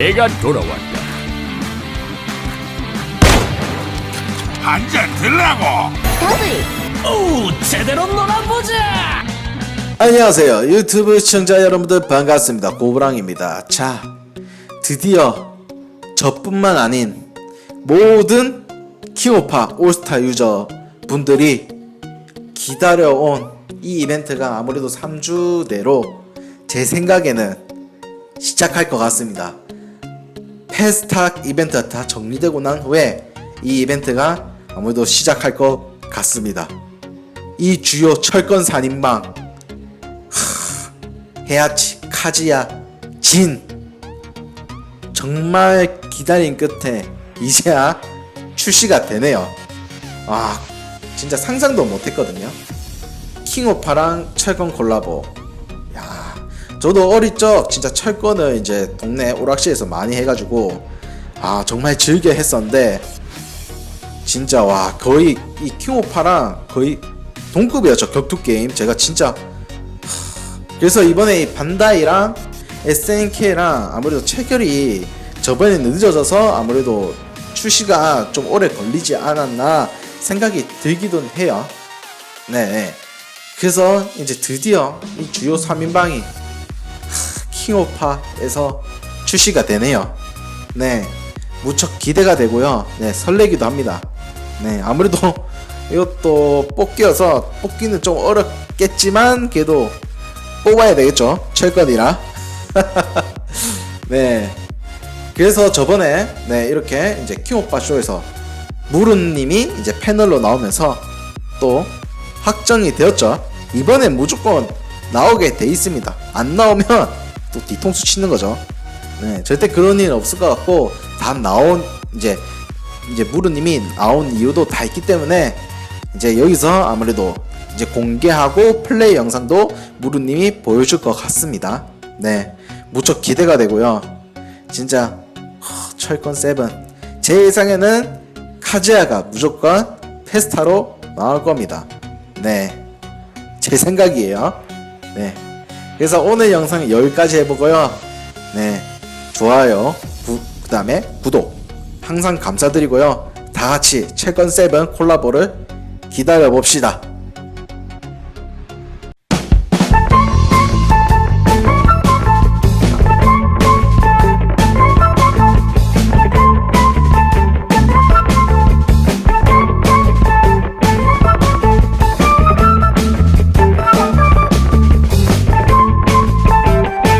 내가 돌아왔다. 한잔 들라고. 오 제대로 놀아보자! 안녕하세요. 유튜브 시청자 여러분들 반갑습니다. 고브랑입니다. 자 드디어 저뿐만 아닌 모든 킹오파 올스타 유저 분들이 기다려온 이 이벤트가 아무래도 3주 내로 제 생각에는 시작할 것 같습니다 패스탁 이벤트가 다 정리되고 난 후에 이 이벤트가 아무래도 시작할 것 같습니다 이 주요 철권 산인방 헤아치, 카지야, 진 정말 기다린 끝에 이제야 출시가 되네요. 아 진짜 상상도 못했거든요. 킹오파랑 철권 콜라보. 야 저도 어릴 적 진짜 철권을 이제 동네 오락실에서 많이 해가지고 아 정말 즐겨 했었는데 진짜 와 거의 이 킹오파랑 거의 동급이었죠 격투 게임. 제가 진짜 그래서 이번에 이 반다이랑 SNK랑 아무래도 체결이 저번에 늦어져서 아무래도 출시가 좀 오래 걸리지 않았나 생각이 들기도 해요. 네. 그래서 이제 드디어 이 주요 3인방이 킹오파에서 출시가 되네요. 네. 무척 기대가 되고요. 네, 설레기도 합니다. 네, 아무래도 이것도 뽑기여서 뽑기는 좀 어렵겠지만 그래도 뽑아야 되겠죠. 철권이라. 네. 그래서 저번에 네 이렇게 이제 킹오빠 쇼에서 무른님이 이제 패널로 나오면서 또 확정이 되었죠. 이번엔 무조건 나오게 돼 있습니다. 안 나오면 또 뒤통수 치는 거죠. 네, 절대 그런 일 없을 것 같고 다 나온 이제 이제 무르님이 나온 이유도 다 있기 때문에 이제 여기서 아무래도 이제 공개하고 플레이 영상도 무르님이 보여줄 것 같습니다. 네, 무척 기대가 되고요. 진짜 허, 철권 세븐 제 예상에는 카즈야가 무조건 페스타로 나올 겁니다. 네, 제 생각이에요. 네, 그래서 오늘 영상 여기까지 해보고요. 네, 좋아요, 구, 그 다음에 구독 항상 감사드리고요. 다 같이 철권 세븐 콜라보를 기다려 봅시다.